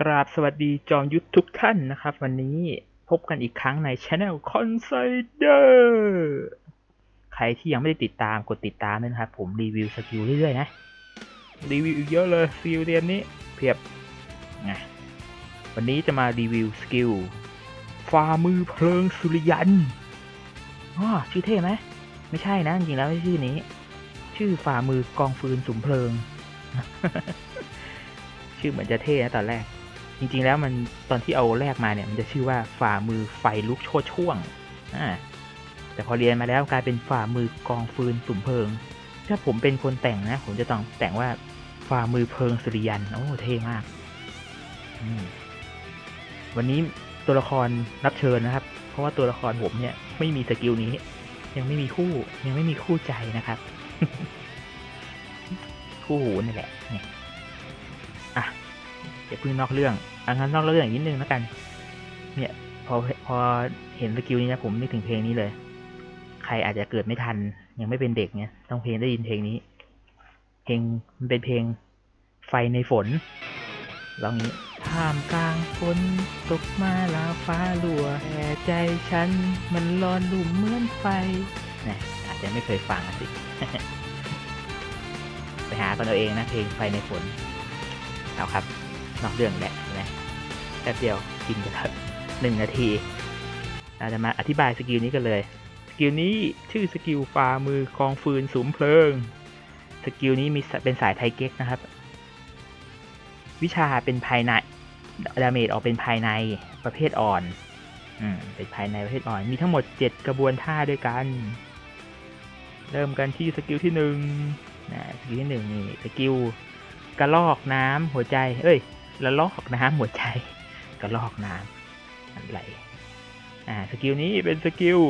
กราบสวัสดีจอมยุทธทุกท่านนะครับ วันนี้พบกันอีกครั้งในช anel Consider ใครที่ยังไม่ได้ติดตามกดติดตามด้วยนะครับ ผมรีวิวสกิลเรื่อยๆนะ รีวิวอีกเยอะเลยสกิลเรียนนี้เพียบไงวันนี้จะมารีวิวสกิลฝ่ามือเพลิงสุริยันอ๋อชื่อเท่ไหมไม่ใช่นะจริงแล้วไม่ใช่ชื่อนี้ ชื่อฝ่ามือกองฟืนสุมเพลิง ชื่อเหมือนจะเท่นะตอนแรก จริงๆแล้วมันตอนที่เอาแรกมาเนี่ยมันจะชื่อว่าฝ่ามือไฟลุกโชดช่วงอ่าแต่พอเรียนมาแล้วกลายเป็นฝ่ามือกองฟืนสุ่มเพลิง ถ้าผมเป็นคนแต่งนะ ผมจะต้องแต่งว่าฝ่ามือเพลิงสุริยัน โอ้เท่มากอวันนี้ตัวละครรับเชิญนะครับ เพราะว่าตัวละครผมเนี่ยไม่มีสกิลนี้ ยังไม่มีคู่ยังไม่มีคู่ใจนะครับ คู่หูนี่แหละเนี่ยอะ เดี๋ยวพึ่งนอกเรื่องอังั้นนอกเรื่องอีกนิดนึงแล้วกัน เนี่ยพอพอเห็นสกิลนี้นะผมนึกถึงเพลงนี้เลย ใครอาจจะเกิดไม่ทัน ยังไม่เป็นเด็กเนี่ยต้องเพลงได้ยินเพลงนี้ เพลงมันเป็นเพลงไฟในฝนร้องนี้ท่ามกลางฝนตกมาลาฟ้าลัวแต่ใจฉัน มันร้อนลุ่มเหมือนไฟนะอาจจะไม่เคยฟังอะสิ ไปหากันเอาเองนะเพลงไฟในฝน เอาครับ นอกเรื่องแหละนะแป๊บเดียวกินไปแล้วหนึ่งนาทีเราจะมาอธิบายสกิลนี้กันเลย สกิลนี้ชื่อสกิลฝ่ามือกองฟืนสุมเพลิง สกิลนี้มีเป็นสายไทเก๊กนะครับ วิชาเป็นภายในดาเมจออกเป็นภายในประเภทอ่อนอืมเป็นภายในประเภทอ่อน มีทั้งหมด 7 กระบวนท่าด้วยกัน เริ่มกันที่สกิลที่หนึ่งนะสกิลที่หนึ่งนี่สกิลกระลอกน้ำหัวใจ เอ้ย ละลอกน้ำหัวใจกระลอกน้ำอะไรอ่าสกิลนี้เป็นสกิล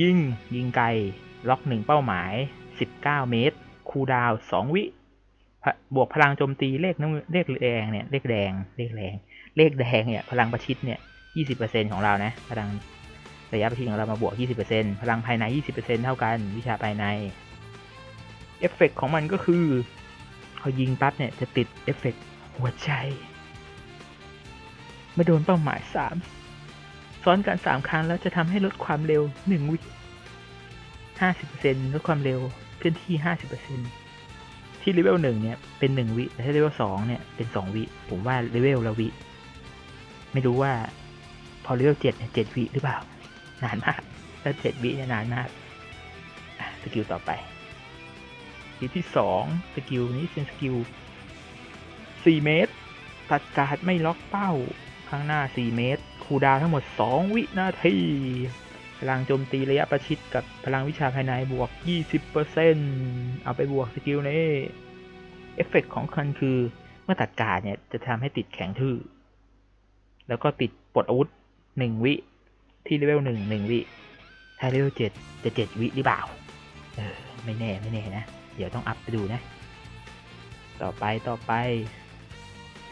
ยิงยิงไกลล็อกหนึ่งเป้าหมาย 19 เมตร คูดาว 2 วิบวกพลังโจมตีเลขน้ำเลขแดงเนี่ยเลขแดงเลขแดงเลขแดงเนี่ยพลังประชิดเนี่ย 20%ของเรานะ พลังระยะประชิดของเรามาบวก 20%พลังภายใน 20%เท่ากันวิชาภายในเอฟเฟกของมันก็คือพอยิงปั๊บเนี่ยจะติดเอฟเฟก หัวใจ เมื่อโดนเป้าหมายสามซ้อนกันสามครั้งแล้วจะทำให้ลดความเร็วหนึ่งวิห้าสิบเปอร์เซ็นลดความเร็วเคลื่อนที่ห้าสิบเปอร์เซ็นที่เลเวลหนึ่งเนี่ยเป็นหนึ่งวิแต่ถ้าเลเวลสองเนี่ยเป็นสองวิ ผมว่าเลเวลละวิ ไม่รู้ว่าพอเลเวลเจ็ดเนี่ยเจ็ดวิหรือเปล่า นานมากถ้าเจ็ดวิเนี่ยนานมากสกิลต่อไปสกิลที่สองสกิลนี้เป็นสกิล สี่เมตร ตัดการ์ดไม่ล็อกเป้า ข้างหน้า 4 เมตร คูดาวทั้งหมด 2 วินาที พลังโจมตีระยะประชิดกับพลังวิชาภายในบวก 20%เอาไปบวกสกิลนี้ เอฟเฟกของคันคือ เมื่อตัดการ์ดเนี่ย จะทำให้ติดแข็งทื่อ แล้วก็ติดปลดอาวุธ 1 วิที่เลเวล1 1 วิ ถ้าเลเวล7จะ 7 วิหรือเปล่า เออ ไม่แน่ ไม่แน่นะ เดี๋ยวต้องอัพไปดูนะ ต่อไป ต่อไป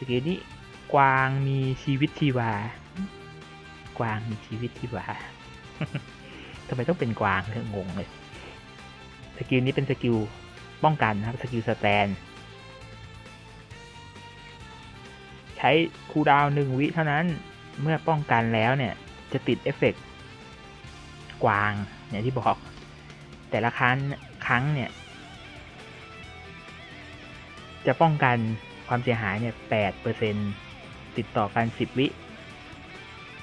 สกิลนี้กวางมีชีวิตชีวา กวางมีชีวิตชีวาทำไมต้องเป็นกวางเรื่องงเลย สกิลนี้เป็นสกิลป้องกันนะครับ สกิลสแตน ใช้คูดาวหนึ่งวิเท่านั้น เมื่อป้องกันแล้วเนี่ย จะติดเอฟเฟกต์กวางอย่างที่บอก แต่ละครั้งครั้งเนี่ย จะป้องกัน ความเสียหายเนี่ยแปดเปอร์เซ็นติดต่อกันสิบวิ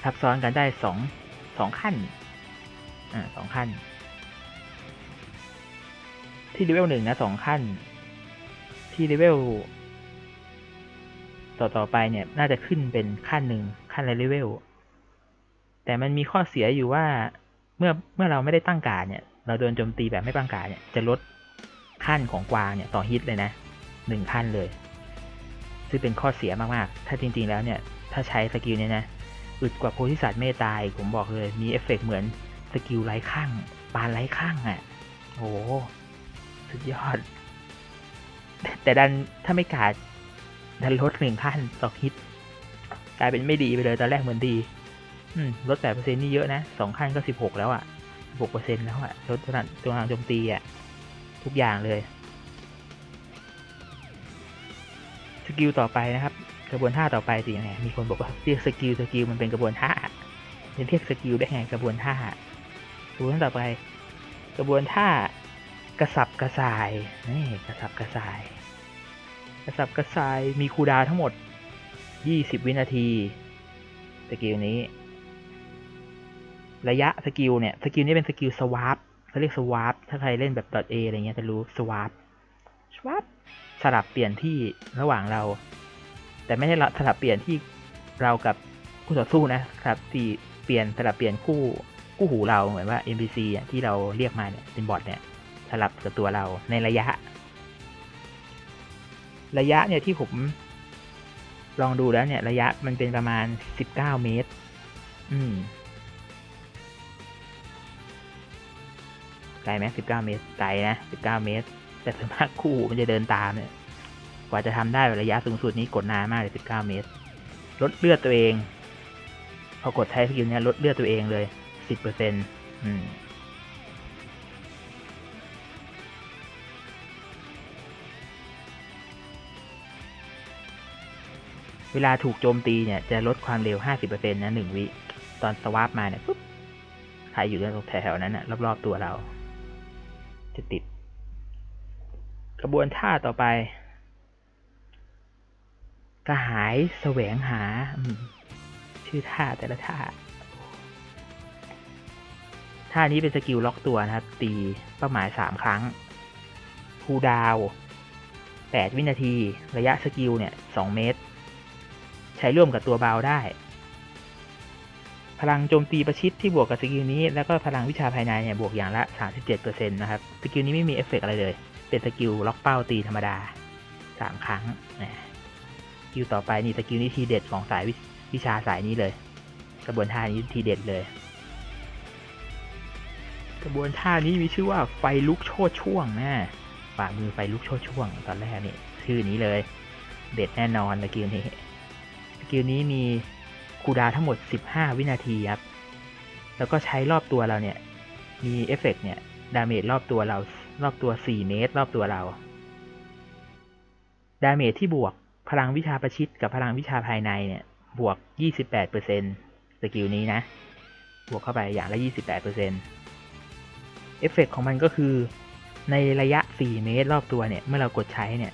ทับซ้อนกันได้สองสองขั้น อ่าสองขั้น ที่เลเวลหนึ่งนะสองขั้น ที่เลเวลต่อต่อไปเนี่ยน่าจะขึ้นเป็นขั้นหนึ่งขั้นละเลเวล แต่มันมีข้อเสียอยู่ว่าเมื่อเมื่อเราไม่ได้ตั้งการเนี่ย เราโดนโจมตีแบบไม่ตั้งการเนี่ยจะลดขั้นของกวางเนี่ยต่อฮิตเลยนะหนึ่งขั้นเลย ซึ่งเป็นข้อเสียมากๆ ถ้าจริงๆแล้วเนี่ย ถ้าใช้สกิลนี้นะ อึดกว่าโพธิสัตว์เมตตายผมบอกเลย มีเอฟเฟกเหมือนสกิลไร้ข้าง ปานไร้ข้างอะ่ะ โอ้สุดยอด แต่ดันถ้าไม่กาดดันลดหนึ่งขั้นต่อฮิต กลายเป็นไม่ดีไปเลยตอนแรกเหมือนดี อืมลดแปดเปอร์เซ็นต์นี่เยอะนะสองขั้นก็สิบหกแล้วอะ่ะหกเปอร์เซ็นต์แล้วอะ่ะลดตัวนั้นตัวทางโจมตีอะ่ะ ทุกอย่างเลย กิลต่อไปนะครับ กระบวนท่าต่อไปสิยังไงมีคนบอกว่าเรียกสกิลสกิลมันเป็นกระบวนท่าจะเรียกสกิลได้ไงกระบวนท่ากระบวนท่าต่อไป กระบวนท่ากระสับกระส่ายนี่กระสับกระส่าย กระสับกระส่ายมีคูดาวทั้งหมด 20 วินาทีสกิลนี้ ระยะสกิลเนี่ยสกิลนี้เป็นสกิลสวาร์ปเขาเรียกสวาร์ปถ้าใครเล่นแบบ .a อะไรเงี้ยจะรู้สวาร์ป สวาปสลับเปลี่ยนที่ระหว่างเรา แต่ไม่ใช่สลับเปลี่ยนที่เรากับคู่ต่อสู้นะครับที่เปลี่ยนสลับเปลี่ยนคู่คู่หูเราเหมือนว่า NPC อะที่เราเรียกมาเนี่ยเป็นบอทเนี่ยสลับกับตัวเราในระยะ ระยะเนี่ยที่ผมลองดูแล้วเนี่ย ระยะมันเป็นประมาณ19เมตร อืมไกลไหม19เมตรไกลนะ19เมตร แต่ส่วนมากคู่มันจะเดินตามเนี่ย กว่าจะทำได้ระยะสูงสุดนี้กดนานมากเลย19เมตร ลดเลือดตัวเอง พอกดใช้สกิลเนี่ยลดเลือดตัวเองเลย10%อืมเวลาถูกโจมตีเนี่ย จะลดความเร็ว 50%นะหนึ่งวิ ตอนสวาปมาเนี่ยปุ๊บ ใครอยู่ตรงแถวนั้นนะรอบๆตัวเรา จะติด กระบวนท่าต่อไป กระหายแสวงหา ชื่อท่าแต่ละท่า ท่านี้เป็นสกิลล็อกตัวนะครับ ตีเป้าหมาย3ครั้งคูดาว8วินาที ระยะสกิลเนี่ย2เมตร ใช้ร่วมกับตัวเบาได้ พลังโจมตีประชิดที่บวกกับสกิลนี้ แล้วก็พลังวิชาภายในเนี่ยบวกอย่างละ 37%นะครับ สกิลนี้ไม่มีเอฟเฟกอะไรเลย เป็นสกิลล็อกเป้าตีธรรมดา 3 ครั้งนะสกิลต่อไปนี่สกิลนี้ทีเด็ดของสายววิชาสายนี้เลย กระบวนท่านี้ทีเด็ดเลย กระบวนท่านี้มีชื่อว่าไฟลุกโชดช่วงนะฝ่ามือไฟลุกโชดช่วง ตอนแรกนี่ชื่อนี้เลย เด็ดแน่นอนสกิลนี้สกิลนี้มีคูดาทั้งหมด 15 วินาทีครับ แล้วก็ใช้รอบตัวเราเนี่ย มีเอฟเฟกเนี่ย ดาเมจรอบตัวเรา รอบตัว 4 เมตร รอบตัวเรา ดาเมจที่บวกพลังวิชาประชิดกับพลังวิชาภายในเนี่ย บวก 28%สกิลนี้นะ บวกเข้าไปอย่างละ 28%เอฟเฟกของมันก็คือ ในระยะ 4 เมตร รอบตัวเนี่ย เมื่อเรากดใช้เนี่ย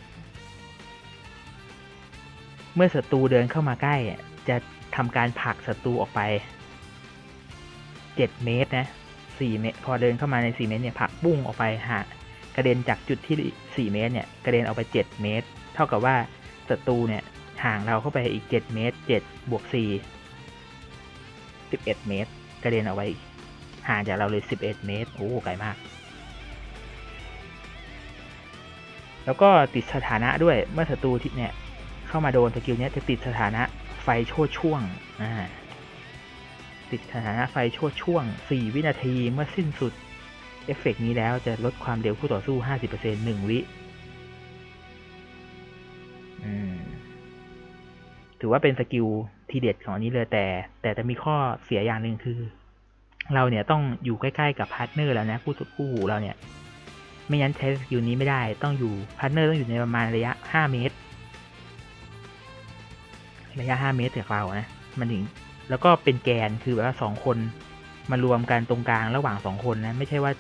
เมื่อศัตรูเดินเข้ามาใกล้จะทำการผลักศัตรูออกไป 7 เมตรนะ 4 เมตร พอเดินเข้ามาใน 4 เมตรเนี่ยผักบุ้งออกไปหากระเด็นจากจุดที่ 4 เมตรเนี่ยกระเด็นออกไป 7 เมตร เท่ากับว่าศัตรูเนี่ยห่างเราเข้าไปอีก 7 เมตร 7 บวก 4 11 เมตร กระเด็นออกไปห่างจากเราเลย 11 เมตร โอ้ไกลมาก แล้วก็ติดสถานะด้วยเมื่อศัตรูที่เนี่ยเข้ามาโดนสกิลเนี้ยจะติดสถานะไฟโชดช่วงอ่า ติดสถานะไฟโชดช่วง 4 วินาทีเมื่อสิ้นสุด เอฟเฟกนี้แล้วจะลดความเร็วคู่ต่อสู้ 50% 1 วิถือว่าเป็นสกิลทีเด็ดของอันนี้เลยแต่ แต่จะมีข้อเสียอย่างหนึ่งคือ เราเนี่ยต้องอยู่ใกล้ๆกับพาร์ทเนอร์แล้วนะคู่คู่หูเราเนี่ย ไม่งั้นใช้สกิลนี้ไม่ได้ต้องอยู่พาร์ทเนอร์ต้องอยู่ในประมาณระยะ 5 เมตร ระยะ 5 เมตรจากเรานะมันถึง แล้วก็เป็นแกนคือแบบว่าสองคนมารวมกันตรงกลางระหว่างสองคนนะ ไม่ใช่ว่า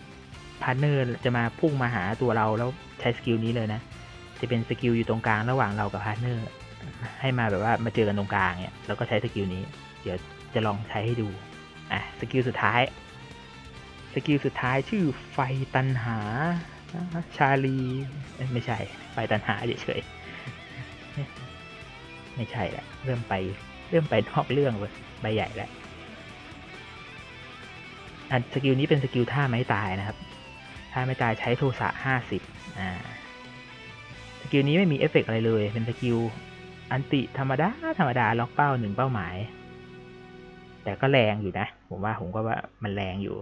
พาร์ทเนอร์จะมาพุ่งมาหาตัวเราแล้วใช้สกิลนี้เลยนะ จะเป็นสกิลอยู่ตรงกลางระหว่างเรากับพาร์ทเนอร์ให้มาแบบว่ามาเจอกันตรงกลางเนี่ยแล้วก็ใช้สกิลนี้ เดี๋ยวจะลองใช้ให้ดูอะสกิลสุดท้ายสกิลสุดท้ายชื่อไฟตันหา ชาลี ไม่ใช่ ไฟตันหาเฉยๆไม่ใช่แหละเริ่มไป ริ่มไปนอกเรื่องเลยใบใหญ่แล้วอันสกิลนี้เป็นสกิลท่าไม้ตายนะครับ ท่าไม้ตายใช้โทสะห้าสิบอ่า สกิลนี้ไม่มีเอฟเฟกอะไรเลย เป็นสกิลอันติธรรมดา ธรรมดา ล็อกเป้าหนึ่งเป้าหมาย แต่ก็แรงอยู่นะ ผมว่าผมก็ว่ามันแรงอยู่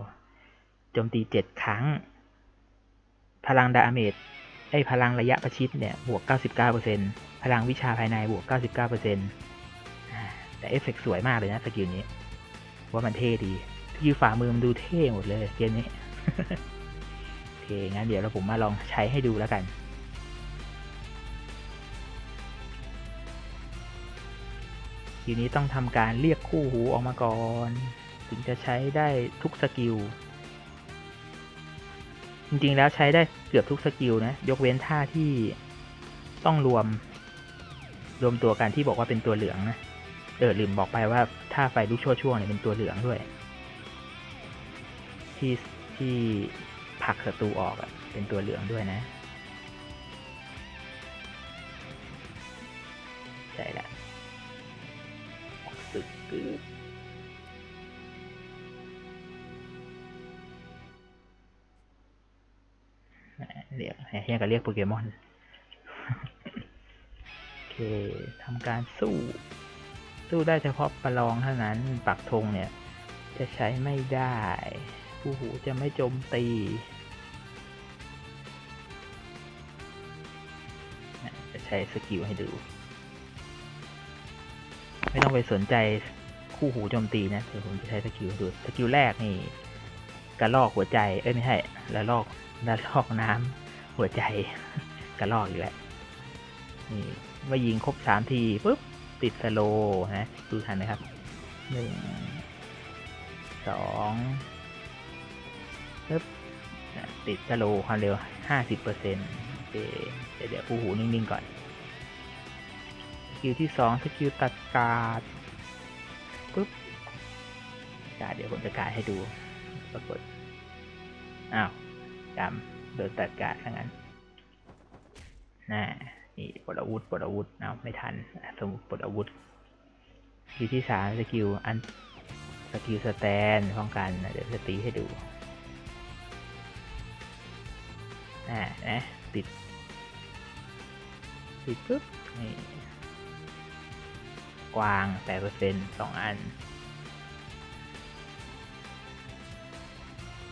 โจมตีเจ็ดครั้ง พลังดาเมจไอ้พลังระยะประชิดเนี่ย บวก 99%พลังวิชาภายในบวก 99% แต่เอฟเฟกสวยมากเลยนะสกิลนี้ ว่ามันเท่ดีสกิลฝ่ามือมันดูเท่หมดเลยเกมนี้โอเคงั้นเดี๋ยวเราผมมาลองใช้ให้ดูแล้วกันทีนี้ต้องทำการเรียกคู่หูออกมาก่อน ถึงจะใช้ได้ทุกสกิล จริงๆแล้วใช้ได้เกือบทุกสกิลนะ ยกเว้นท่าที่ต้องรวม รวมตัวกันที่บอกว่าเป็นตัวเหลืองนะ เออลืมบอกไปว่าท่าไฟลุกชั่วช่วงเนี่ยเป็นตัวเหลืองด้วย ที่ที่ผลักศัตรูออกอะเป็นตัวเหลืองด้วยนะ ใช่ละสึกกึ๊บอะเรียกเฮียก็เรียกโปเกมอน โอเคทำการสู้ สู้ได้เฉพาะประลองเท่านั้น ปักธงเนี่ย จะใช้ไม่ได้ ผู้หูจะไม่โจมตีจะใช้สกิลให้ดู ไม่ต้องไปสนใจคู่หูโจมตีนะเดี๋ยวผมจะใช้สกิลให้ดู สกิลแรกนี่กระลอกหัวใจ เอ้ยไม่ใช่ละลอกละลอกน้ำหัวใจกระลอกอยู่แล้วนี่มายิงครบสามทีปุ๊บ ติดสโลนะดูทันนะครับหนึ่งสองปึ๊บติดสโลความเร็วห้าสิบเปอร์เซ็นต์เดี๋ยวเดี๋ยวผู้หูนิ่ง ๆ ก่อนสกิลที่สองสกิลตัดกาดปุ๊บกาดเดี๋ยวผมจะกาดให้ดู ปรากฏ อ้าวจำโดนตัดกาดทั้งนั้นน่า นี่ปลดอาวุธปลดอาวุธเอาไม่ทันสมมติปลดอาวุธสกิลที่สามสกิลอันสกิลสแตนป้องกันเดี๋ยวจะตีให้ดูอ่านะติดติดปุ๊บนี่กวางแปดเปอร์เซ็นสองอัน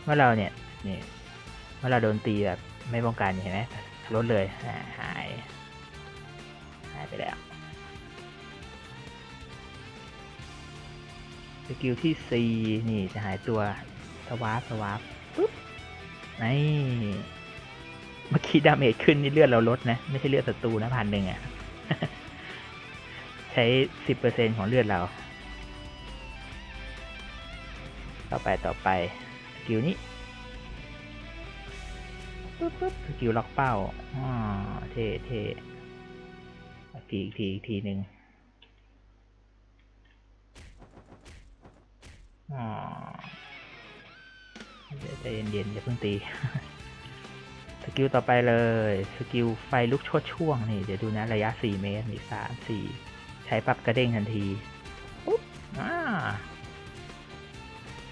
เมื่อเราเนี่ยนี่เมื่อเราโดนตีแบบไม่ป้องกันเห็นไหมลดเลยอ่าหายหาย ไปแล้วสกิลที่ 4 นี่จะหายตัวสวาร์ปสวาร์ปปุ๊บนี่เมื่อกี้ดาเมจขึ้นนี่เลือดเราลดนะ ไม่ใช่เลือดศัตรูนะพันหนึ่งอะใช้ 10%ของเลือดเรา ต่อไปต่อไปสกิลนี้ปุ๊บปุ๊บสกิลล็อกเป้าอ๋อเท่เท่อีก ทีอีกทีอีกทีหนึ่งอ๋อเดี๋ยวใจเย็นๆอย่าเพิ่งตี สกิลต่อไปเลย สกิลไฟลุกชดช่วงนี่ เดี๋ยวดูนะระยะ 4 เมตรนี่สามสี่ใช้ปรับกระเด้งทันที ปุ๊บ อ่า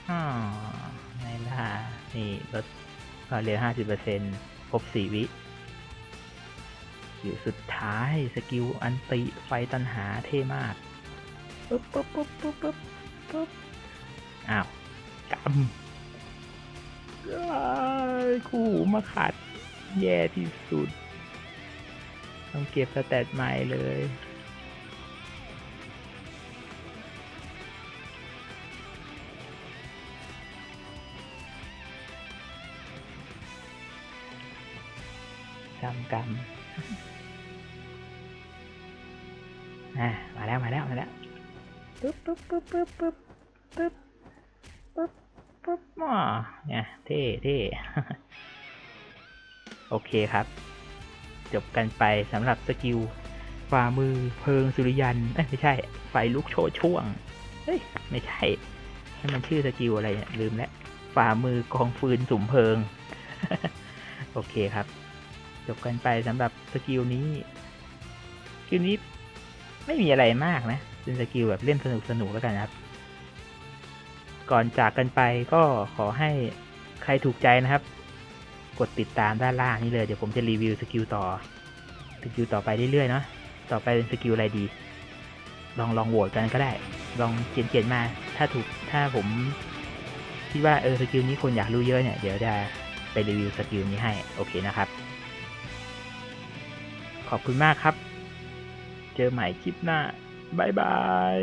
อ่าไงล่ะนี่ลดความเร็ว50%ครบ4วิ กิลสุดท้ายสกิลอันติไฟตันหาเท่มากปุ๊บปุ๊บปุ๊บปุ๊บปุ๊บปุ๊บอ้าวกำคู่มาขัด แย่ที่สุด ต้องเก็บสแตทใหม่เลยกำกำ อะมาแล้วมาแล้วมาแล้วปึ๊บปึ๊บปึ๊บปึ๊บปึ๊บปึ๊บปึ๊บปึ๊บอ๋อเนี่ยเท่เท่โอเคครับ จบกันไปสำหรับสกิลฝ่ามือเพลิงสุริยันเอ้ยไม่ใช่ ไฟลุกโชว์ช่วงเฮ้ยไม่ใช่ให้มันชื่อสกิลอะไรเนี่ยลืมแล้วฝ่ามือกองฟืนสุ่มเพลิง โอเคครับ จบกันไปสำหรับสกิลนี้สกิลนี้ไม่มีอะไรมากนะ เป็นสกิลแบบเล่นสนุกสนุกแล้วกันครับ ก่อนจากกันไปก็ขอให้ใครถูกใจนะครับ กดติดตามด้านล่างนี้เลย เดี๋ยวผมจะรีวิวสกิลต่อสกิลต่อไปเรื่อยๆเนาะต่อไปเป็นสกิลอะไรดี ลองลองโหวตกันก็ได้ ลองเขียนเขียนมา ถ้าถูกถ้าผมคิดว่าเออสกิลนี้คนอยากรู้เยอะเนี่ย เดี๋ยวจะไปรีวิวสกิลนี้ให้ โอเคนะครับ ขอบคุณมากครับ เจอใหม่คลิปหน้า บ๊ายบาย